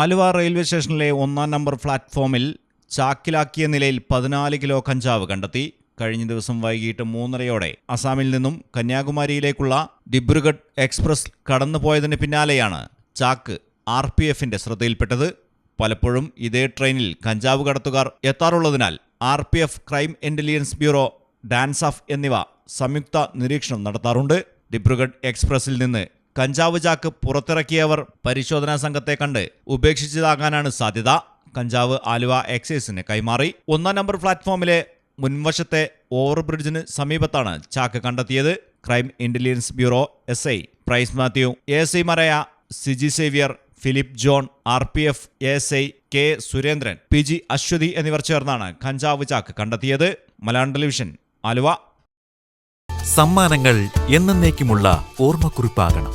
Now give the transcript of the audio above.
Aluva railway സ്റ്റേഷനിലെ ഒന്നാം number പ്ലാറ്റ്ഫോമിൽ ചാക്കിലാക്കിയ നിലയിൽ പതിനാല് കിലോ കഞ്ചാവ് കണ്ടെത്തി. കഴിഞ്ഞ ദിവസം വൈകിട്ട് മൂന്നരയോടെ അസാമിൽ നിന്നും കന്യാകുമാരിയിലേക്കുള്ള ഡിബ്രുഗഡ് എക്സ്പ്രസ് കടന്നുപോയതിന് പിന്നാലെയാണ് ചാക്ക് ആർ പി എഫിന്റെ ശ്രദ്ധയിൽപ്പെട്ടത്. പലപ്പോഴും ഇതേ ട്രെയിനിൽ കഞ്ചാവ് കടത്തുകാർ എത്താറുള്ളതിനാൽ R P F crime intelligence bureau DANSAF എന്നിവ സംയുക്ത നിരീക്ഷണം നടത്താറുണ്ട്. ഡിബ്രുഗഡ് എക്സ്പ്രസിൽ നിന്ന് കഞ്ചാവ് ചാക്ക് പുറത്തിറക്കിയവർ പരിശോധനാ സംഘത്തെ കണ്ട് ഉപേക്ഷിച്ചതാകാനാണ് സാധ്യത. കഞ്ചാവ് ആലുവ എക്സൈസിന് കൈമാറി. ഒന്നാം നമ്പർ പ്ലാറ്റ്ഫോമിലെ മുൻവശത്തെ ഓവർബ്രിഡ്ജിന് സമീപത്താണ് ചാക്ക് കണ്ടെത്തിയത്. Crime intelligence bureau S I Price Mathew A S ഐമാരായ Siji Xavier Philip John R P F S I K Surendran P G Ashwathi എന്നിവർ ചേർന്നാണ് കഞ്ചാവ് ചാക്ക് കണ്ടെത്തിയത്. മലയാളം ടെലിവിഷൻ ആലുവ. സമ്മാനങ്ങൾ എന്നേക്കുമുള്ള ഓർമ്മക്കുറിപ്പാകണം.